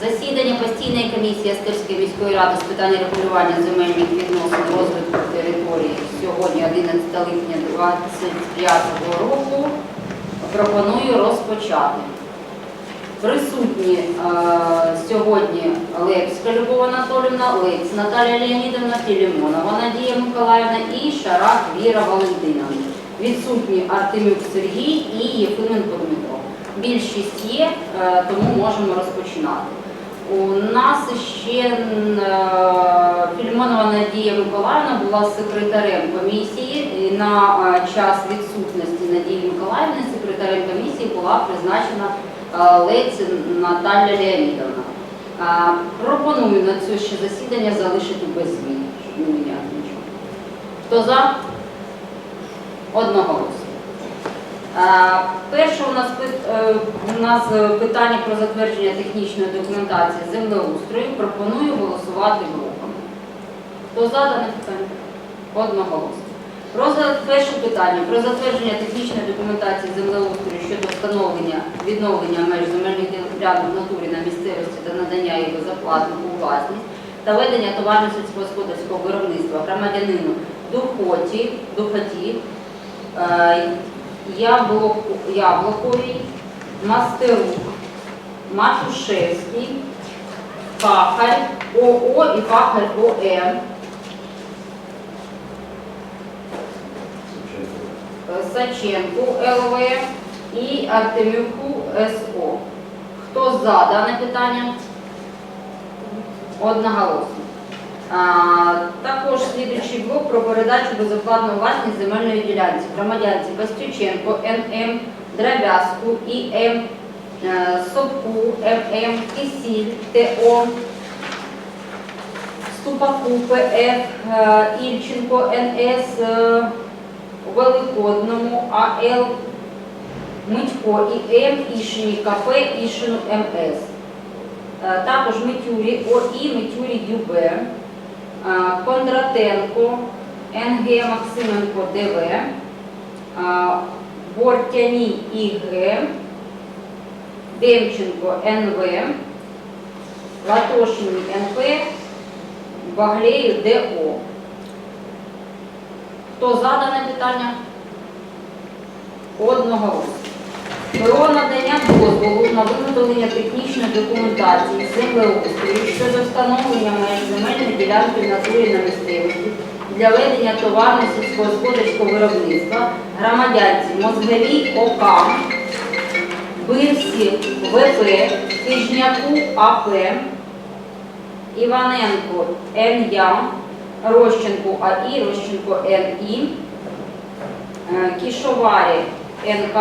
Засідання постійної комісії Астерської міської ради з питань регулювання земельних відносин розвитку території сьогодні 11 липня 2025 року пропоную розпочати. Присутні е, сьогодні Лепська Любов Анатолівна, Лець Наталія Леонідовна, Філімонова Надія Миколаївна і Шарак Віра Валентиновна. Відсутні Артемюк Сергій і Єфименко Дмитро. Більшість є, е, тому можемо розпочинати. У нас ще е, Надія Миколаївна була секретарем комісії. На е, час відсутності Надії Миколаївни секретарем комісії була призначена е, Лець Наталя Леонідовна. Пропоную на це ще засідання залишити без змін, щоб не міняти нічого. Хто за? Одноголосно. Е, Перше у нас, е, у нас е, питання про затвердження технічної документації землеустрою. Пропоную голосувати блоком. Хто за дане питання? Одноголосно. Розгляд перше питання про затвердження технічної документації землеустрою щодо встановлення відновлення меж земельних ділянок в натурі на місцевості та надання їх безоплатно у власність та ведення товарно сільськогосподарського виробництва громадянину Духоті, Духоті, Яблоковій, Мастерук, Матушевський, Пахаль, ОО і Пахаль ОМ, Саченку ЛВ і Артемюку СО. Хто за дане питання? Одноголосно. Також слідуючий блок про передачу безоплатної власність земельної ділянці громадянці Костюченко НМ, Дробязку ІМ, е, Собку ММ, Кисіль ТО, Ступаку ПФ, е, Ільченко НС, е, Великодному АЛ, Митько ІМ, Ішині КП, Ішину МС. Також Митюрі ОІ, Митюрі ЮБ, Кондратенко, НГ Максименко ДВ, Бортяні ІГ, Демченко НВ, Латошині НП, Баглею ДО. Хто за дане питання? Одного. Про надання дозволу на виготовлення технічної документації землеустрою щодо встановлення меж земельної ділянки натурі на місцевості для ведення товарно сільськогосподарського виробництва громадянці Мозговій ОК, Бирсі ВП, Тижняку АП, Іваненко НЯ, Рощенко АІ, Рощенко НІ, Кішоварі НК,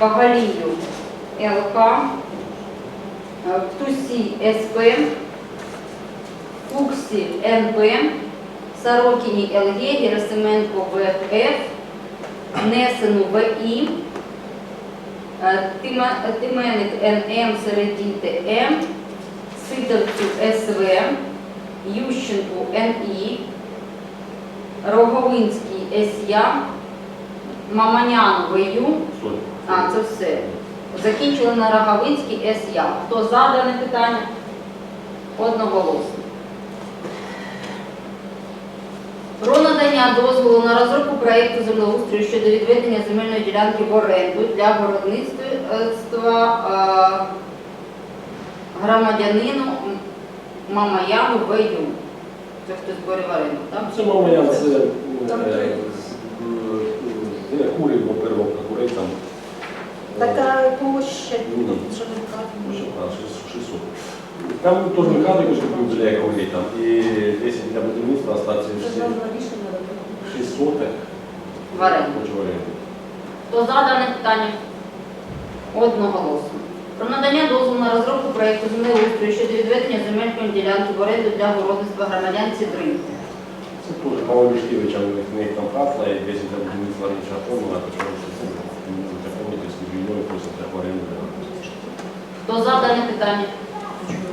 Багалію ЛК, е, Птусі СП, Фуксі НП, Сорокіні ЛГ, Герасименко ВФ, Несену ВІ, е, Тименник НМ, Середін ТМ, Сидорцю СВ, Ющенку НІ, Роговинський СЯ, Маманян ВЮ, а, це все. Закінчили на Роговинський СЯ. Хто за дане питання? Одноголосно. Про надання дозволу на розробку проєкту землеустрою щодо відведення земельної ділянки в оренду для городництва е, громадянину Мамаяну ВЮ. Це хтось в оренду, так? Це мама я це Е, курів, бо переробка курей там. Така площа, Ні. що не Може, вказано. а, 600. Там теж механіку, що купив для курей там. І 10 для будівництва Це завтра рішення робити. 600 В оренду. хочу оренду. Хто за дане питання? Одноголосно. Про надання дозволу на розробку проєкту землеустрою щодо відведення земельної ділянки в оренду для городництва громадянці Дринки. Це теж мама Мішкевича, у них, у них там хатла, і 10 для будівництва інша формула, то що це законно, з війною просять для оренду. Хто за дане питання?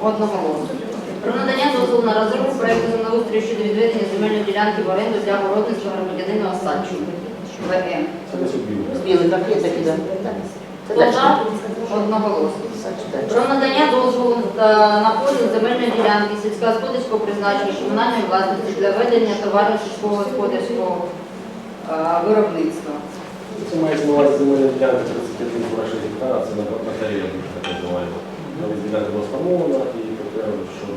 Одноголосно. Про надання дозволу на розробку проєкту землеустрою щодо відведення земельної ділянки в оренду для городництва громадянина Осадчука. ВМ. Це. Білий, так є такі, да. Хто за? Одноголосно. Про надання дозволу та- на поділ земельної ділянки сільськогосподарського призначення комунальної власності для ведення товарно сільського господарського е, виробництва. Це мається на увазі земельна ділянка 31,6 гектара, це на батарея, так називаємо. Вона ділянка була сформована і тепер, щоб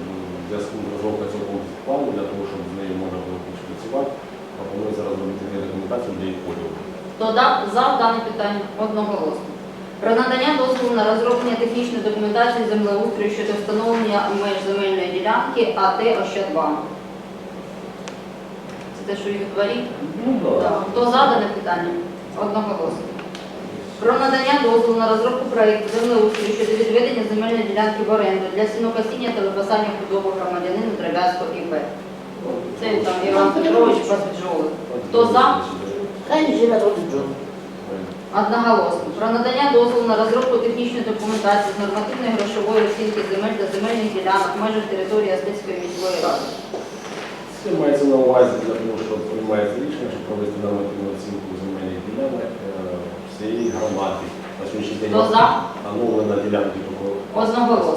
в зв'язку з розробкою цього плану, для того, щоб з нею можна було більше працювати, пропоную зараз робити документацію для її поділу. Да- за дане питання одноголосно. Про надання дозволу на розроблення технічної документації землеустрою щодо встановлення меж земельної ділянки АТ Ощадбанк. Це те, що і у дворі? Ну, Так. Хто за дане питання? Одноголосно. Про надання дозволу на розробку проєкту землеустрою щодо відведення земельної ділянки в оренду для сінокосіння та випасання худоби громадянину Драбязького ІП. Це там Іван Петрович Пасбджоли. Хто за? Хай живе тут Джон. Одноголосно. Про надання дозволу на розробку технічної документації з нормативної грошової оцінки земель та земельних ділянок в межах території Остецької міської ради. Це мається на увазі для того, що приймається рішення, щоб провести нормативну оцінку земельних ділянок е, всієї громади. На сьогоднішній день Хто за? оновлена ділянки Одноголосно.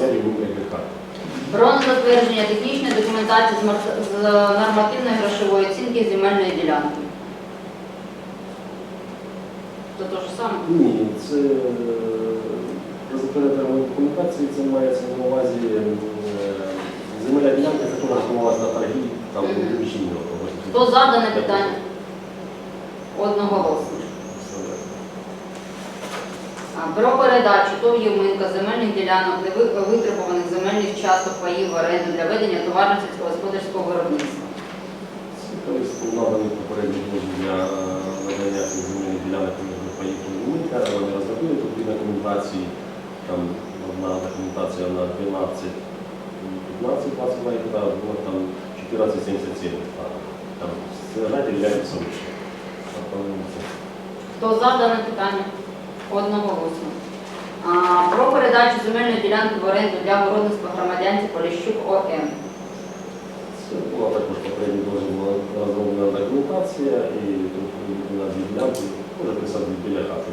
Про затвердження технічної документації з нормативної грошової оцінки земельної ділянки. Це те ж саме? Ні, це е, затвердження документації, це мається на увазі е, земельна ділянка, яка формувалася на торгі, там приміщення. Хто за дане питання? Одноголосно. А, Про передачу ТОВ «Євминка» земельних ділянок витребуваних земельних часток паїв в оренду для ведення товарно сільськогосподарського виробництва. Тобто наданий попередній дозвіл для надання цих земельних ділянок до вони розробили тут дві там одна документація на 12, 15, 22 гектара, друга там 14,77 гектара. Там стяжатель являється вище. Хто за дане питання? Одноголосно. Про передачу земельної ділянки в оренду для городництва громадянці Поліщук ОМ. Це була також попередній дозвіл розроблена документація і тут на дві може писати біля хати.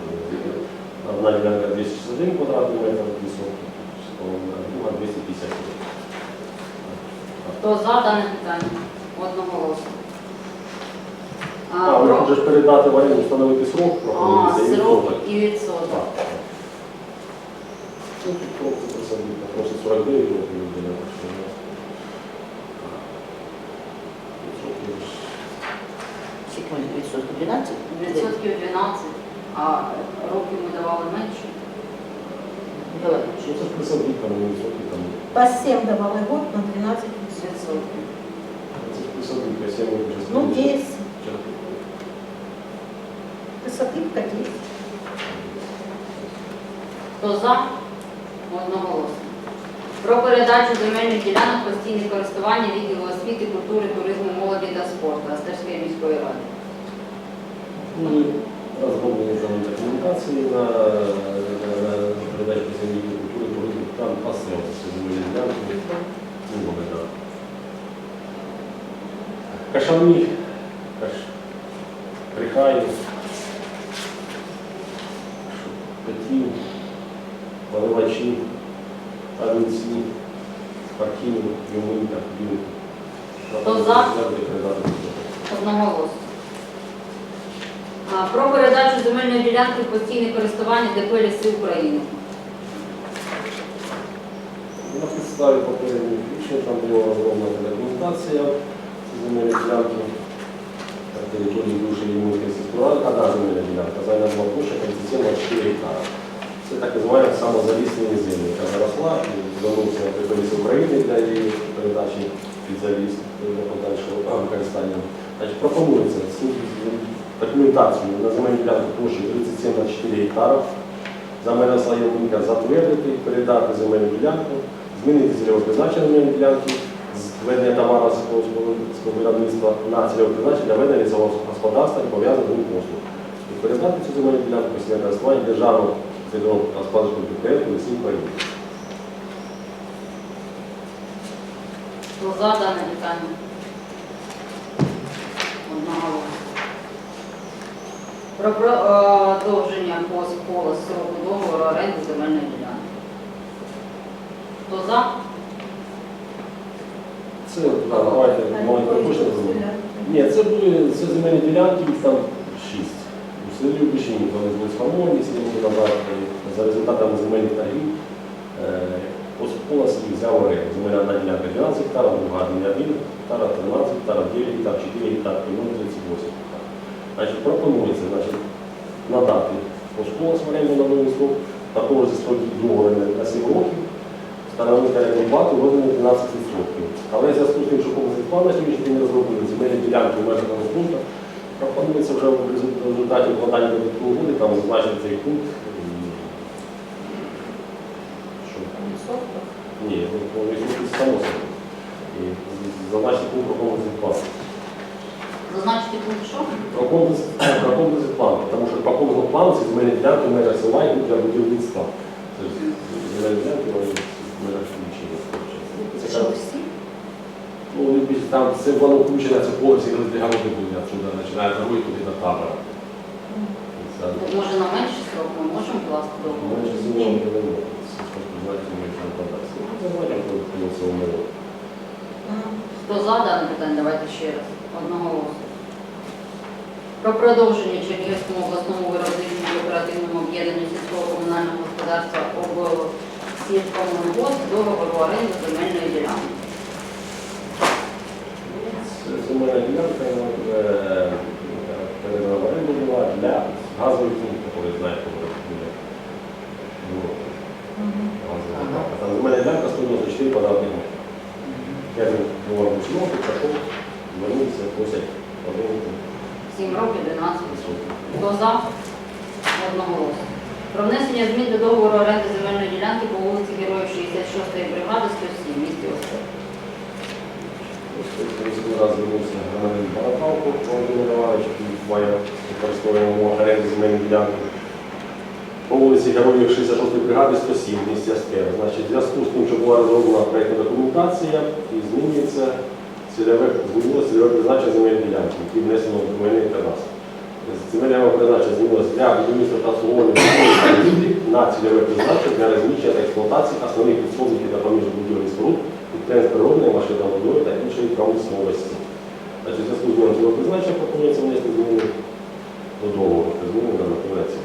Одна ділянка 261 квадратний метр, пісок, а друга 250 Хто за дане питання? Одноголосно. А, ви можеш передати в оренду, встановити срок, А, пропонується, і срок відсоток. і відсоток. Так. Ну, тут просто просить 49 років людина, так що, ну, відсотки ж. Скільки вони відсотків? 12? Відсотків 12, а років ми давали менше. Давай, Що це ж там, не відсотки, там, По 7 давали год на 12 Відсотків. це ж присадити, 7 років. Ну, 10. Ча- Высотывка 10. Хто за? Одноголосно. Про передачу земельних ділянок постійне користування відділу освіти, культури, туризму, молоді та спорту Астерської міської ради. Ми розроблені за документації на передачу посівної культури, туризму, там це земельні ділянки, ну, так. Кашавні, Каш... Прихаїв, Петрів, Поливачі, Тавінці, Парків, Юминка, Білик. Хто за? Одноголосно. А, Про передачу земельної ділянки в постійне користування ДП «Ліси України». На підставі попередніх рішень там була розроблена документація ці земельні ділянки території Лімінської сільської ради, одна земельна ділянка, зайна була площа 37,4 гектара. Це так називаємо самозаліснені землі, яка заросла і звернувся на територію України для її передачі під заліз для подальшого а, використання. Пропонується документацію на земельну ділянку площею 37,4 гектара за Мирослава Євменка затвердити, передати земельну ділянку, змінити цільове призначення земельної ділянки, з ведення товару сільськогосподарського виробництва на цільове призначення для ведення лісового господарства і пов'язаних послуг. І передати цю земельну ділянку після користування державного цільового господарського підприємства лісів України. Хто за питання? Одноголосно. Про продовження по коло строку договору оренди земельної ділянки. Хто за? Це, да, давайте, хочете зробити? Ні, це були це земельні ділянки, їх там шість. У селі Лубишині, вони були сформовані, років назад, за результатами земельних торгів Посполос їх взяв оренду. Земельна одна ділянка 12 гектарів, друга 1 гектара, 13 гектарів, 9 гектар, 4 гектар, і 38 гектар. Значить, пропонується значить, надати в оренду на новий срок, такого ж строк договору на 7 років, встановити орендну плату розмірі 12%. Але зв'язку з тим, що комплексний план на сьогоднішній день не розроблений, земельні ділянки в межах того пункту, пропонується вже в результаті укладання додаткової угоди, там зазначити цей пункт. Що? Ні, само собою. І зазначити пункт про комплексний план. Зазначити пункт що? Про комплекс, про комплексний план, тому що по комплексному плану ці земельні ділянки в межах села для будівництва. Тобто земельні ділянки вони в межах лічення. Це Що всі? Ну, вони там це воно включено, це повністю роздягати буде отсюда, починає дорогою туди до табора. Може на менший срок ми можемо класти договор? Менше змін не було. Знаєте, ми там подасться. Ну, це знаєте, коли це умови. Хто за дане питання, давайте ще раз. Одного голосу. Про продовження Чернігівському обласному виробничому кооперативному об'єднанню сільського комунального господарства облсільськомунгос договору оренди земельної ділянки. Земельна ділянка, передана в оренду для газових пунктів, коли знаєте, коли буде. Ну, газова Ага. ділянка. Там земельна ділянка 194 квадратних метрів. Я не говорю, почему, пішов, звернувся, просять один 7 років 12 Хто за? Одного голосу. Про внесення змін до договору оренди земельної ділянки по вулиці Героїв 66-ї бригади 107 в місті ділянки. По вулиці Героїв 66 бригади 107 в місті Астер. Значить, в зв'язку з тим, що була розроблена проєктна документація і змінюється цільове, змінилося призначення земельної ділянки, які внесено в земельний кадастр. Земельне призначення змінилося для будівництва та обслуговування на цільове призначення для розміщення та експлуатації основних підсобників та і споруд, підприємств природної, машинобудови та іншої промисловості. Значить, зв'язку з цього призначення пропонується внести зміни до договору, зміни до рекомендації.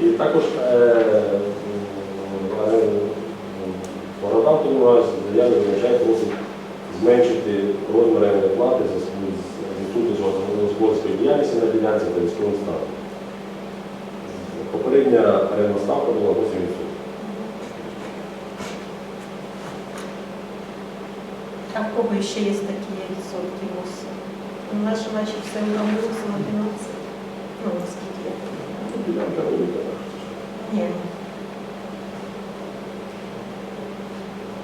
І також Бородавки заяві визначає просить зменшити розмір плати за господарської діяльності на ділянці та військовим станом. Попередня орендна ставка була 8%. А в кого еще есть такие відсотки 8? У нас же наче все уравнилось на 12. Ну, наскільки я Ну, Ділянка велика. Ні.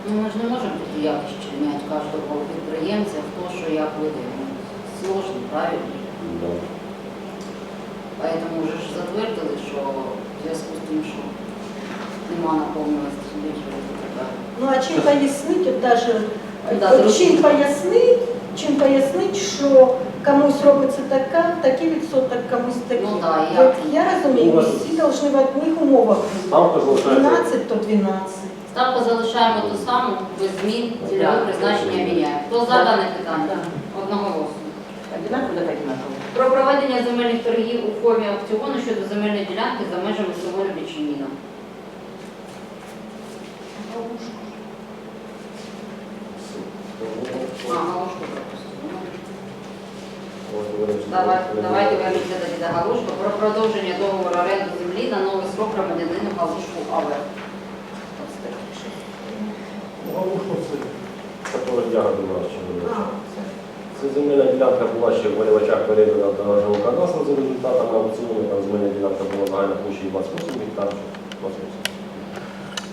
Ну, ми ж не можемо тоді якість членять кожного підприємця, хто що як. Ну, Сложно, правильно? Вже ж затвердили, що в зв'язку з тим, що нема наповненості бюджету. Ну, а чим пояснити, от даже, Да, от зрозуміло. чим пояснити, чим пояснити, що комусь робиться така, такий відсоток, комусь такий. Ну, да, і як? От я розумію, Ну, у всі повинні в одних умовах. Ставка залишається 12, то 12. Ставку залишаємо ту саму, без змін, цільове призначення міняємо. Хто за дане питання? Одного голосу. Одинаково, так одинаково. Про проведення земельних торгів у формі аукціону щодо земельної ділянки за межами село Любічиніна. А, галушку пропустимо. Давай, давайте вернемося тоді до галушку. Про продовження договору оренди землі на новий срок громадянину галушку АВ. Галушко це, которая ягоди вирощує. Це. Земельна ділянка була ще в Валівачах передана до кадастру за результатами аукціону. Там земельна ділянка була загальна площею 28 гектарів. 28.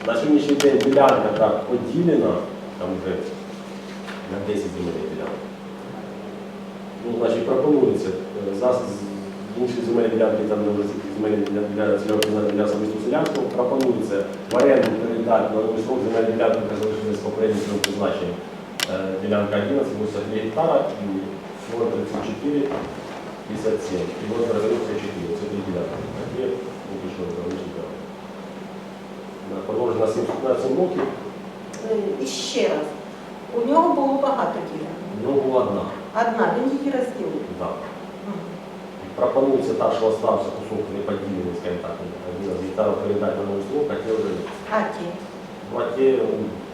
На сьогоднішній день ділянка так поділена, там вже на 10 земельних ділянок. Ну, значить, пропонується е, за інші земельні ділянки, там земельні для, для особистого селянства, пропонується в оренду передати на новий срок земельні ділянки, яка залишилась попереднім призначенням. Е, Ділянка 11, 83 гектара і 034, 57. І 034, це дві ділянки. Такі поки що залишні права. Продовжено на 7 15 років е, і ще раз. У нього було багато ділянок. Ну, була одна. Одна, він її розділив. Да. Мгм. Пропонується та, що остався кусок неподілений, скажімо так, один з гектарів передати на новий срок, хотів вже А ті. платі,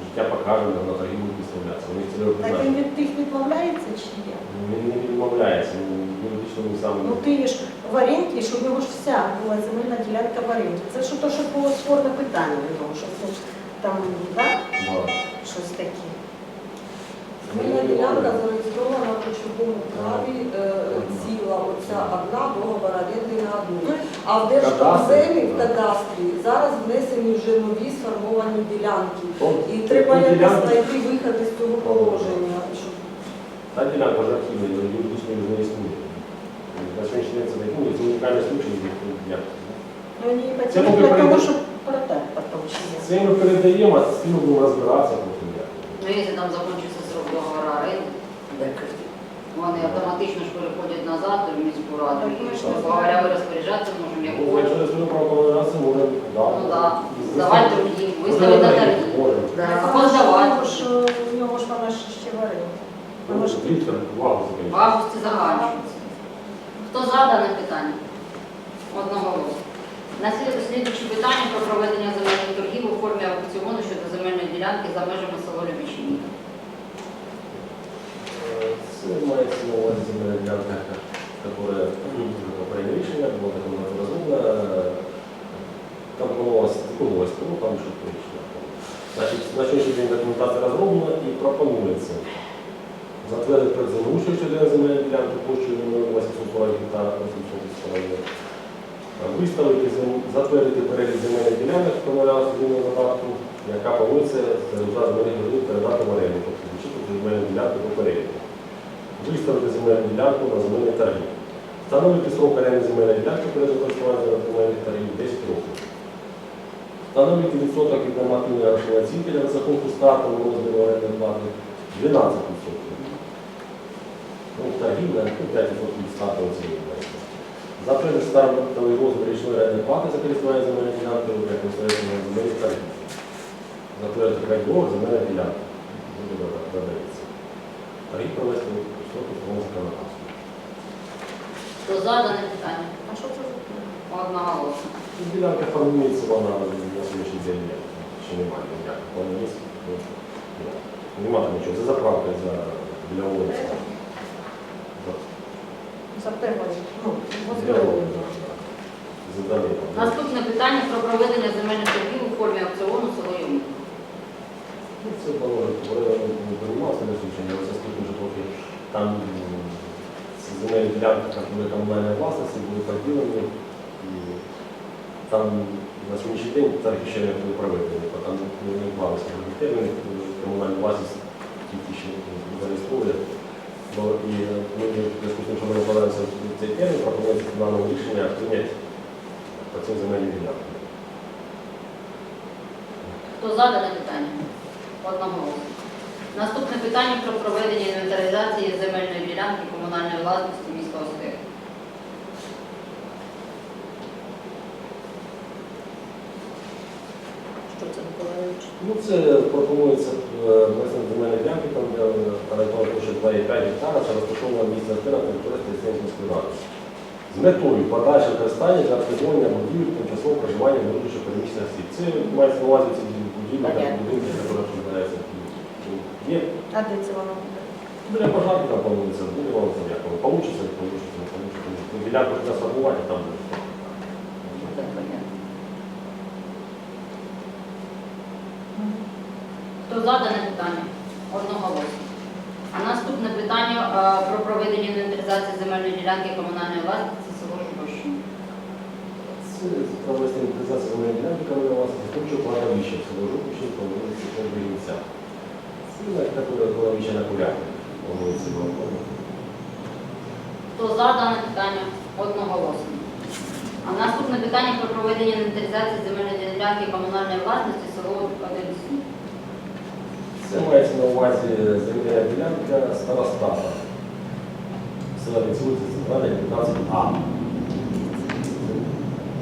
життя покаже, на торги будуть виставлятися. не цільове Так він від тих відмовляється чи є? Він не відмовляється, юридично він сам. Ну ти ж в оренді, щоб його ж вся була земельна ділянка в оренді. Це що то, що було спорне питання в що це там, да? Да. щось таке. Земельна ділянка зареєстрована в ключовому праві е, ціла, оця одна договор оренди на одну. А в держкомземі в кадастрі зараз внесені вже нові сформовані ділянки. І треба якось знайти вихід із цього положення. щоб Та ділянка вже активна, юридично вже не існує. На сьогоднішній день це не існує, це унікальний случай. як- Ну її Це поки того, перейде- щоб продати потім чи ні. Ми передаємо, а з цим будемо розбиратися потім. як. Ну, якщо там оренди, вони автоматично ж переходять назад в міську раду. Ми ж не говоря, ви розпоряджатися можемо як Ну. Якщо я свою правоповідацію, можемо, да. Ну так, здавати другим, виставити на торги. Або здавати. Тому що у нього ж вона ж ще в оренді. Вона ж увагу В августі закінчується. Хто за дане питання? Одного голосу. На слід- питання про проведення земельних торгів у формі аукціону щодо земельної ділянки за межами села Любічні. Це мається на увазі земельна ділянка, которая попереднє рішення було таке розумне. Там планувалося планувалося, ну там що рішення. Значить, на сьогоднішній день документація розроблена і пропонується затвердити проект землеустрою щодо земельної ділянки площею 840 гектара 800 Виставити затвердити перелік земельних ділянок, помиляла змінного додатку, яка планується за земельних передати в оренду, тобто включити земельну ділянку по переліку. Виставити земельну ділянку на земельні торги. Встановити срок оренди земельної ділянки перед використанням земельних торгів 10 років. Встановити відсоток від нормативної грошової оцінки для розрахунку старту розміру орендної плати 12%. Ну, торгів на 5% від старту оцінки. Затвердити стартовий розмір річної орендної плати за користування земельної ділянки як настоятельної земельних торгів. Затвердити проект договору земельної ділянки. Буде провести Хто за дане питання? А що це за Одного голосу. Ну, Ділянка формується, вона на сьогоднішній день. Ще немає ніяких планів є. Нема там нічого. Це заправка за для вулиці. Ну. Наступне питання про проведення земельних торгів у формі аукціону село. Ну, Це було не приймалося на свідчення, але це скільки вже трохи там земельні ділянки, як були комунальної власності, були поділені. І там на сьогоднішній день торги ще не були проведені, бо там не вклалися терміни, комунальна власність тільки ще не зареєструє. Бо і ми в зв'язку з тим, що ми викладаємося в цей термін, пропонується даному рішення прийняти по цим земельним ділянкам. Хто за дане питання? Одного. Наступне питання про проведення інвентаризації земельної ділянки комунальної власності міста Остер. Що це Миколаївич? Ну, це пропонується власне земельні ділянки, там де орієнтовна площа 2,5 гектара, це розташована місце антенна на території ради. З метою подальшого використання для обслуговування будівель тимчасового проживання внутрішньо переміщених осіб. Це мається на увазі ці будівлі, Понятно. будинки, які розповідаються. Є А де це воно буде? Біля пожарки там планується, буде воно там як воно получиться, не получиться, не получиться. Ну, Ділянку треба сформувати, там буде. Так, понятно. Хто за дане питання? Одного голосу. А наступне питання е, про проведення інвентаризації земельної ділянки комунальної власності село Жубощин. Це провести інвентаризацію земельної ділянки, коли у вас хочу кладовище, село Жуківщин, по вулиці Подвигінця. Це таке кладовище на курятник, по вулиці Балкона. Хто за дане питання? Одноголосно. А наступне питання про проведення інвентаризації земельної ділянки комунальної власності село Одинці. Це мається на увазі земельна ділянка старостата. Села Віцюці, центральна 15А.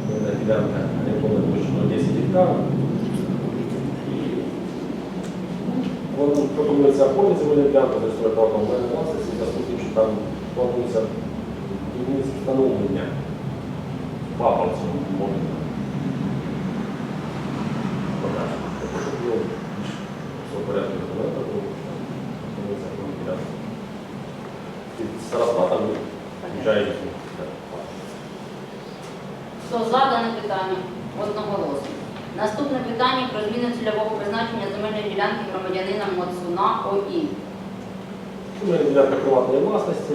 Земельна ділянка орієнтовна площа 10 гектарів. І Воно пропонується оформити земельну ділянку за історію права комунальної власності, зв'язку що там планується будівництво встановлення ділянку. І староста там включає. Хто за дане питання? Одноголосно. Наступне питання про зміну цільового призначення земельної ділянки громадянина Моцуна ОІ. Земельна ділянка приватної власності.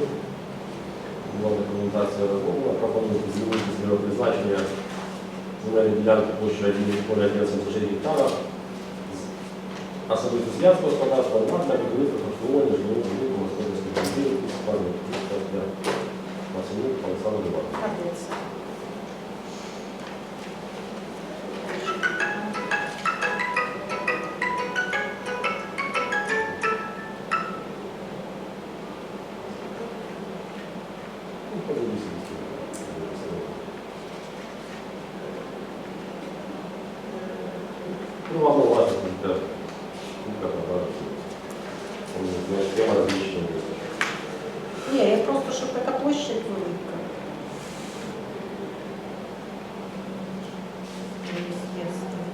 Була документація розроблена, пропонується змінити цільове призначення земельної ділянки площею 1,176 гектара з особисто селянського господарства на для будівництва обслуговування житлових будинків господарських і складів для Масенюк Олександр Іванович. Кадеться. Ну, подивіться, Приватна власність для купка продажу. Схема розміщення. Ні, я просто, щоб така площадь велика. Естественно.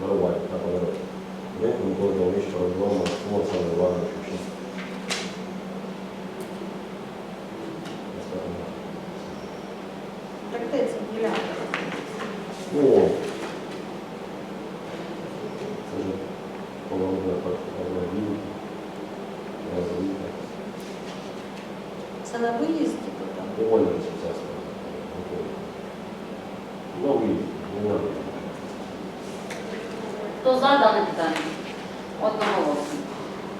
Воровать, так воровать. Нет, не было вещь про дома, вот самое важное, что Так де ця ділянка? Ну, це ж половина так, половина, розвитка. Це на виїзді туди? Довольно сейчас. Новый, не надо. Хто за дане питання? Одноголосно.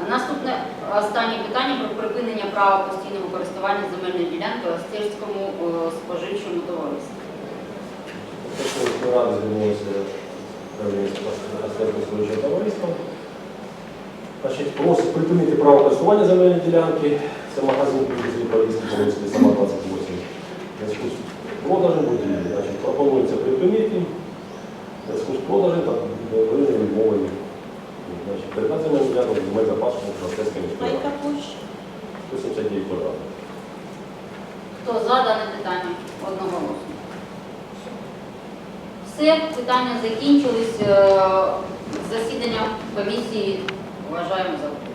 А Наступне останнє питання про припинення права постійного користування земельною ділянкою Остерському е, споживчому товариству. Також ми ради звернулися Астерського службового товариства. Значить, просить припинити право користування земельної ділянки. Це магазин підвізли повістки Полонської сама 28. Зв'язку з продажем будівлі. Значить, пропонується припинити. Зв'язку з продажем та виявлення відмовою. Значить, передати земельну ділянку земель запасу Астерської А міської ради. площа? 179 квадратів. Хто за дане питання? Одноголосно. Все, питання закінчились. Е, Засідання комісії вважаємо за